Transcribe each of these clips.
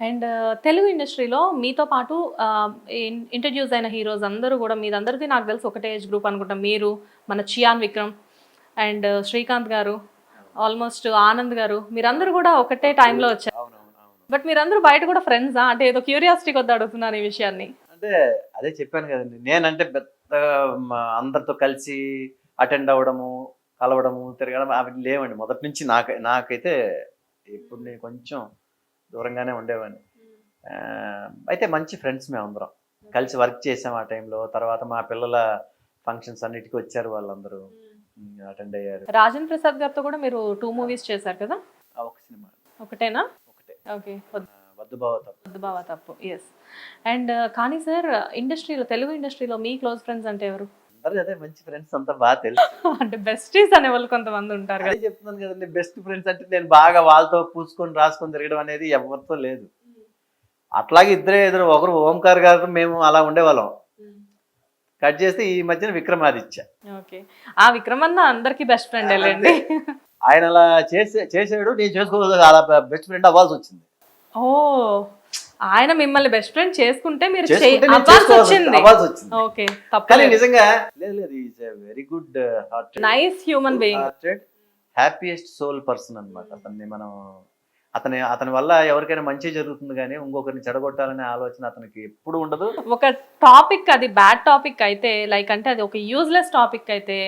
And Telugu ఇండస్ట్రీలో మీతో పాటు ఇంట్రడ్యూస్ అయిన హీరోస్ అందరూ కూడా మీదందరిది నాకు తెలిసి ఒకటే ఏజ్ గ్రూప్ అనుకుంటా. మీరు మన చియాన్ విక్రమ్ అండ్ శ్రీకాంత్ గారు ఆల్మోస్ట్ ఆనంద్ గారు మీరందరూ కూడా ఒకటే టైంలో వచ్చారు. బట్ మీరందరూ బయట కూడా ఫ్రెండ్సా? అంటే ఏదో క్యూరియాసిటీ కొద్ది అడుగుతున్నారు ఈ విషయాన్ని. అంటే అదే చెప్పాను కదండి. నేనంటే పెద్ద అందరితో కలిసి అటెండ్ అవ్వడము కలవడము తిరగడం అవి లేవండి. మొదటి నుంచి నాకు నాకైతే ఇప్పుడు నేను కొంచెం దూరంగానే ఉండేవాడిని. అయితే మంచి ఫ్రెండ్స్ మేము అందరం. కలిసి వర్క్ చేసాం ఆ టైంలో తర్వాత మా పిల్లల ఫంక్షన్స్ అన్నిటికీ వచ్చారు వాళ్ళందరూ. అటెండ్ అయ్యారు. రాజేంద్ర ప్రసాద్ గారితో కూడా మీరు టూ మూవీస్ చేశారు కదా? ఒక సినిమా. ఒకటేనా? ఒకటే. ఓకే. వద్దు బావ తప్ప. వద్దు బావా తప్పు. ఎస్ అండ్ కానీ సార్ ఇండస్ట్రీలో తెలుగు ఇండస్ట్రీలో మీ క్లోజ్ ఫ్రెండ్స్ అంటే ఎవరు? అందరూ అదే మంచి ఫ్రెండ్స్ అంతా బాగా తెలుసు. అంటే బెస్టీస్ అనే వాళ్ళు కొంతమంది ఉంటారు కదా. అదే చెప్తున్నాను కదండి బెస్ట్ ఫ్రెండ్స్ అంటే నేను బాగా వాళ్ళతో పూసుకొని రాసుకొని తిరగడం అనేది ఎవరితో లేదు. అట్లాగే ఇద్దరే ఇద్దరు ఒకరు ఓంకార్ గారు మేము అలా ఉండేవాళ్ళం. కట్ చేస్తే ఈ మధ్యన విక్రమాదిత్య ఓకే. ఆ విక్రమన్న అందరికి బెస్ట్ ఫ్రెండ్ వెళ్ళండి ఆయన అలా చేసే చేసాడు నేను చేసుకోవాలి అలా బెస్ట్ ఫ్రెండ్ అవ్వాల్సి వచ్చింది. ఓ. ఆయన మిమ్మల్ని బెస్ట్ ఫ్రెండ్ చేసుకుంటే మీరు వచ్చింది. కానీ నిజంగా very good heart nice human being happiest soul person అన్నమాట. అతన్ని మనం అతని అతని వల్ల ఎవరికైనా మంచి జరుగుతుంది కానీ ఇంకొకరిని చెడగొట్టాలనే ఆలోచన అతనికి ఎప్పుడు ఉండదు. ఒక టాపిక్ అది బ్యాడ్ టాపిక్ అయితే లైక్ అంటే అది ఒక యూజ్లెస్ టాపిక్ అయితే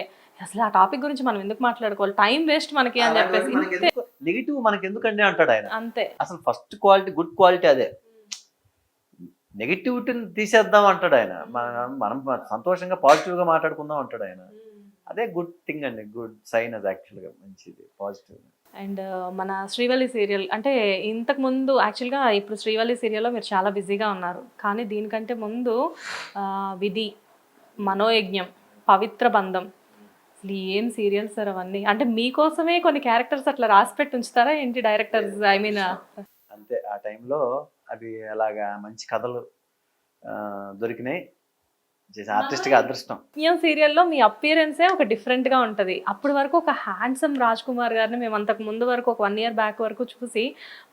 అసలు ఆ టాపిక్ గురించి మనం ఎందుకు మాట్లాడుకోవాలి? టైం వేస్ట్ మనకి అని చెప్పేసి. నెగిటివ్ మనకి ఎందుకండి అంటాడు ఆయన. అంతే. అసలు ఫస్ట్ క్వాలిటీ గుడ్ క్వాలిటీ అదే. నెగిటివిటీని తీసేద్దాం అంటాడు ఆయన. మన- మనం సంతోషంగా పాజిటివ్గా మాట్లాడుకుందాం అంటాడు ఆయన. అదే గుడ్ థింగ్ అండి. గుడ్ సైన్ అది యాక్చువల్గా మంచిది పాజిటివ్ అండ్ మన శ్రీవల్లి సీరియల్ అంటే ఇంతకు ముందు యాక్చువల్గా ఇప్పుడు శ్రీవల్లి సీరియల్లో మీరు చాలా బిజీగా ఉన్నారు. కానీ దీనికంటే ముందు విధి మనోయజ్ఞం పవిత్ర బంధం అసలు ఏం సీరియల్స్ సార్ అవన్నీ? అంటే మీకోసమే కొన్ని క్యారెక్టర్స్ అట్లా రాసి పెట్టి ఉంచుతారా ఏంటి డైరెక్టర్స్ ఐ మీన్ అంతే ఆ టైంలో అవి అలాగా మంచి కథలు దొరికినాయి. ఆర్టిస్ట్గా అదృష్టం. సీరియల్లో మీ అపియరెన్సే ఒక different గా ఉంటది. అప్పటి వరకు ఒక హ్యాండ్సమ్ రాజ్ కుమార్ గారిని మేము అంతకు ముందు వరకు ఒక వన్ ఇయర్ బ్యాక్ వరకు చూసి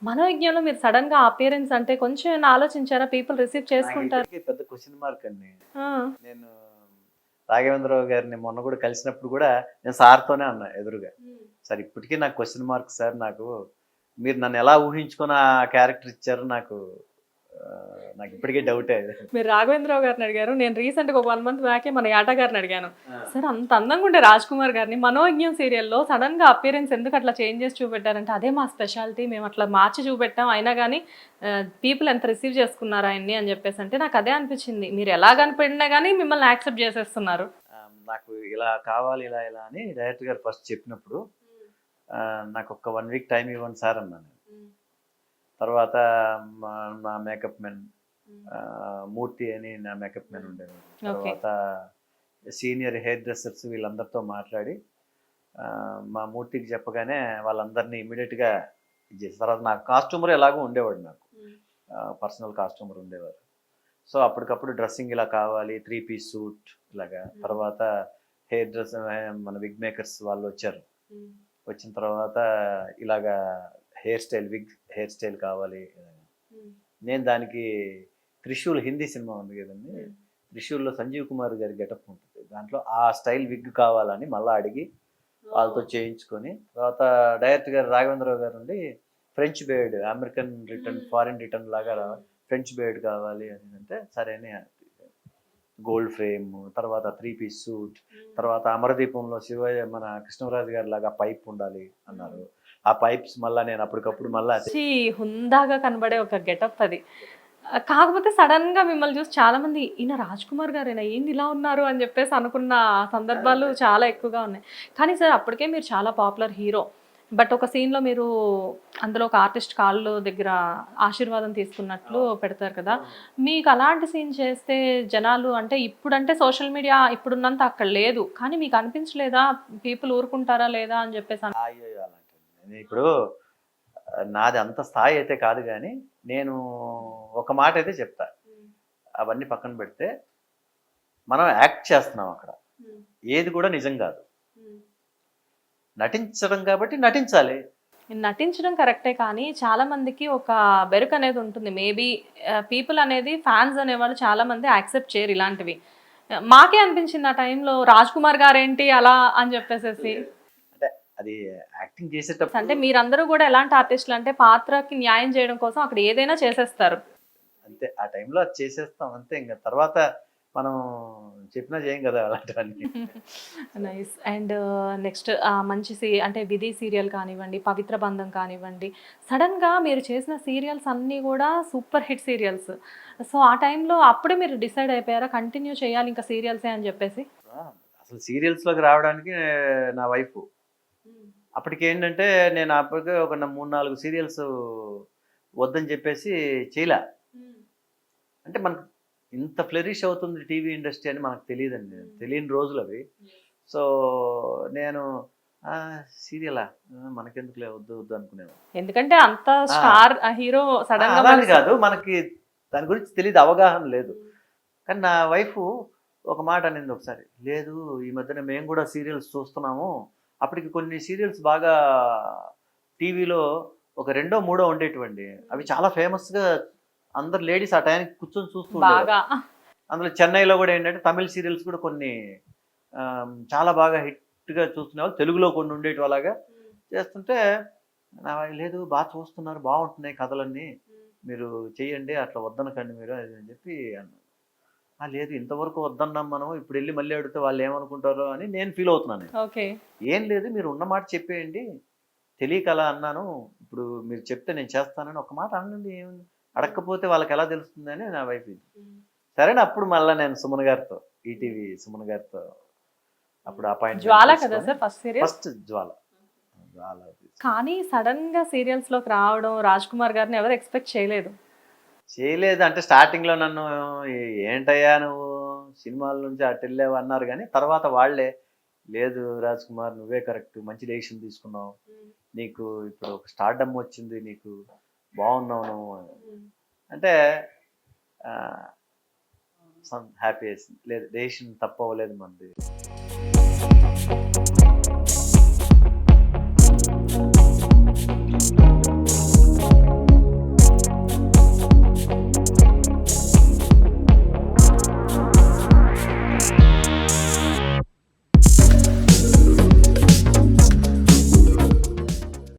మనోయజ్ఞంలో మీరు సడన్గా అపియరెన్స్ అంటే కొంచెం ఆలోచించారా? పీపుల్ రిసీవ్ చేసుకుంటారు. పెద్ద క్వశ్చన్ మార్క్ అండి. నేను రాఘవేంద్రరావు గారిని మొన్న కూడా కలిసినప్పుడు కూడా నేను సార్తోనే అన్నా ఎదురుగా. సార్ ఇప్పటికీ నాకు క్వశ్చన్ మార్క్ సార్ నాకు మీరు నన్ను ఎలా ఊహించుకొని ఆ క్యారెక్టర్ ఇచ్చారు నాకు నాకు ఇప్పటికీ డౌటే మీరు రాఘవేంద్రరావు గారిని అడిగారు. నేను రీసెంట్గా ఒక వన్ మంత్ బ్యాకే మన యాటా గారిని అడిగాను. సార్ అంత అందంగా ఉండే రాజ్ కుమార్ గారిని మనోయజ్ఞం సీరియల్లో సడన్గా అపియరెన్స్ ఎందుకు అట్లా చేంజెస్ చూపెట్టారంటే అదే మా స్పెషాలిటీ మేము అట్లా మార్చి చూపెట్టాం. అయినా కానీ పీపుల్ ఎంత రిసీవ్ చేసుకున్నారు ఆయన్ని అని చెప్పేసి అంటే నాకు అదే అనిపించింది. మీరు ఎలా కనిపెట్టినా కానీ మిమ్మల్ని యాక్సెప్ట్ చేసేస్తున్నారు. నాకు ఇలా కావాలి ఇలా ఇలా అని డైరెక్టర్ గారు ఫస్ట్ చెప్పినప్పుడు నాకు ఒక వన్ వీక్ టైం ఇవ్వండి సార్ అన్నాను తర్వాత మా నా మేకప్ మెన్ మూర్తి అని నా మేకప్ మెన్ ఉండేవాడు. తర్వాత సీనియర్ హెయిర్ డ్రెస్సర్స్ వీళ్ళందరితో మాట్లాడి మా మూర్తికి చెప్పగానే వాళ్ళందరినీ ఇమీడియట్గా ఇది చేసి తర్వాత నాకు కాస్ట్యూమర్ ఎలాగో ఉండేవాడు నాకు. పర్సనల్ కాస్ట్యూమర్ ఉండేవారు. సో అప్పటికప్పుడు డ్రెస్సింగ్ ఇలా కావాలి త్రీ పీస్ సూట్ ఇలాగా. తర్వాత హెయిర్ డ్రెస్ మన విగ్ మేకర్స్ వాళ్ళు వచ్చారు. వచ్చిన తర్వాత ఇలాగా hair style wig hair style కావాలి. నేను దానికి త్రిశూల్ హిందీ సినిమా ఉంది కదండి. త్రిశూల్లో సంజీవ్ కుమార్ గారి గెటప్ ఉంటుంది. దాంట్లో ఆ స్టైల్ విగ్ కావాలని మళ్ళీ అడిగి వాళ్ళతో చేయించుకొని తర్వాత డైరెక్టర్ గారు రాఘవేంద్రరావు గారు ఉండి French beard American return foreign return లాగా ఫ్రెంచ్ బేర్డ్ కావాలి అని అంటే సరే అని. గోల్డ్ ఫ్రేమ్ తర్వాత త్రీ పీస్ సూట్ తర్వాత అమరదీపంలో శివ మన కృష్ణరాజు గారి లాగా పైప్ ఉండాలి అన్నారు. ఆ పైప్స్ మళ్ళా నేను అప్పటికప్పుడు మళ్ళా హుందాగా కనబడే ఒక గెటప్ అది. కాకపోతే సడన్గా మిమ్మల్ని చూసి చాలా మంది ఈయన రాజ్ కుమార్ గారేనా? ఏంది ఇలా ఉన్నారు? అని చెప్పేసి అనుకున్న సందర్భాలు చాలా ఎక్కువగా ఉన్నాయి. కానీ సార్ అప్పటికే మీరు చాలా పాపులర్ హీరో బట్ ఒక scene లో మీరు అందులో ఒక ఆర్టిస్ట్ కాళ్ళు దగ్గర ఆశీర్వాదం తీసుకున్నట్లు పెడతారు కదా. మీకు అలాంటి సీన్ చేస్తే జనాలు అంటే ఇప్పుడంటే సోషల్ మీడియా ఇప్పుడున్నంత అక్కడ లేదు. కానీ మీకు అనిపించలేదా? పీపుల్ ఊరుకుంటారా లేదా అని చెప్పేసి ఇప్పుడు నాది అంత స్థాయి అయితే కాదు కానీ నేను ఒక మాట అయితే చెప్తా. అవన్నీ పక్కన పెడితే మనం యాక్ట్ చేస్తున్నాం అక్కడ. ఏది కూడా నిజం కాదు. నటించడం కాబట్టి నటించాలి. నటించడం కరెక్టే కానీ చాలా మందికి ఒక బెరుకు అనేది ఉంటుంది. మేబీ పీపుల్ అనేది ఫ్యాన్స్ అనేవాళ్ళు చాలా మంది యాక్సెప్ట్ చేయరు ఇలాంటివి. మాకే అనిపించింది ఆ టైంలో రాజ్ కుమార్ గారు ఏంటి అలా అని చెప్పేసేసి. అది యాక్టింగ్ చేసేటప్పుడు అంటే మీరందరూ కూడా ఎలాంటి ఆర్టిస్టులు అంటే పాత్రకి న్యాయం చేయడం కోసం అక్కడ ఏదైనా చేసేస్తారు. అంతే ఆ టైంలో అది చేసేస్తాం అంతే. ఇంకా తర్వాత మనం చెప్పినా చేయం కదా అలాంటివన్నీ. నైస్ అండ్ నెక్స్ట్ మంచి సీ అంటే విధి సీరియల్ కానివ్వండి పవిత్ర బంధం కానివ్వండి సడన్గా మీరు చేసిన సీరియల్స్ అన్నీ కూడా సూపర్ హిట్ సీరియల్స్. సో ఆ టైంలో అప్పుడే మీరు డిసైడ్ అయిపోయారా కంటిన్యూ చేయాలి ఇంకా సీరియల్సే అని చెప్పేసి? అసలు సీరియల్స్లోకి రావడానికి నా వైఫ్ అప్పటికి ఏంటంటే నేను అప్పటికే ఒక మూడు నాలుగు సీరియల్స్ వద్దని చెప్పేసి చేయలే. అంటే మనకు ఇంత ఫ్లరిష్ అవుతుంది టీవీ ఇండస్ట్రీ అని మనకు తెలియదండి. తెలియని రోజులు అవి. సో నేను సీరియలా? మనకెందుకులే వద్దు వద్దు అనుకునేవాడు ఎందుకంటే అంత స్టార్ హీరో సడన్గా కాదు. మనకి దాని గురించి తెలియదు అవగాహన లేదు. కానీ నా వైఫ్ ఒక మాట అనింది ఒకసారి. లేదు ఈ మధ్యన మేము కూడా సీరియల్స్ చూస్తున్నాము. అప్పటికి కొన్ని సీరియల్స్ బాగా టీవీలో ఒక రెండో మూడో ఉండేటువంటి అవి చాలా ఫేమస్గా అందరు లేడీస్ ఆ టైంకి కూర్చొని చూస్తూ ఉండేవారు. బాగా. అందులో చెన్నైలో కూడా ఏంటంటే తమిళ సీరియల్స్ కూడా కొన్ని చాలా బాగా హిట్గా చూస్తున్న వాళ్ళు తెలుగులో కొన్ని ఉండేటి అలాగా చేస్తుంటే లేదు బాగా చూస్తున్నారు బాగుంటున్నాయి కథలన్నీ. మీరు చెయ్యండి అట్లా వద్దనకండి మీరు అని చెప్పి అన్నాను "ఆ, లేదు ఇంతవరకు వద్దన్నాం మనం ఇప్పుడు వెళ్ళి మళ్ళీ అడిగితే వాళ్ళు ఏమనుకుంటారో అని నేను ఫీల్ అవుతున్నాను ఓకే. ఏం లేదు మీరు ఉన్న మాట చెప్పేయండి తెలియక అలా అన్నాను ఇప్పుడు మీరు చెప్తే నేను చేస్తానని ఒక మాట అనండి అడగకపోతే వాళ్ళకి ఎలా తెలుస్తుంది అని నా వైఫ్ ఇది. సరేనా అప్పుడు మళ్ళీ నేను సుమన్ గారితో ఈటీవీ సుమన్ గారితో అప్పుడు అపాయింట్ జ్వాల కదా sir first serial first Jwala. Jwala కానీ సడన్గా సీరియల్స్లోకి రావడం రాజ్ కుమార్ గారిని ఎవరు ఎక్స్పెక్ట్ చేయలేదు. చేయలేదు. అంటే స్టార్టింగ్లో నన్ను "ఏ- ఏంటయ్యా నువ్వు? సినిమాల నుంచి అటు వెళ్ళావు అన్నారు కానీ తర్వాత వాళ్ళే లేదు రాజ్ కుమార్ నువ్వే కరెక్ట్ మంచి డెసిషన్ తీసుకున్నావు. నీకు ఇప్పుడు ఒక స్టార్డమ్ వచ్చింది నీకు బాగున్నావు నువ్వు అంటే హ్యాపీ లేదు డెసిషన్ తప్పవలేదు మనది.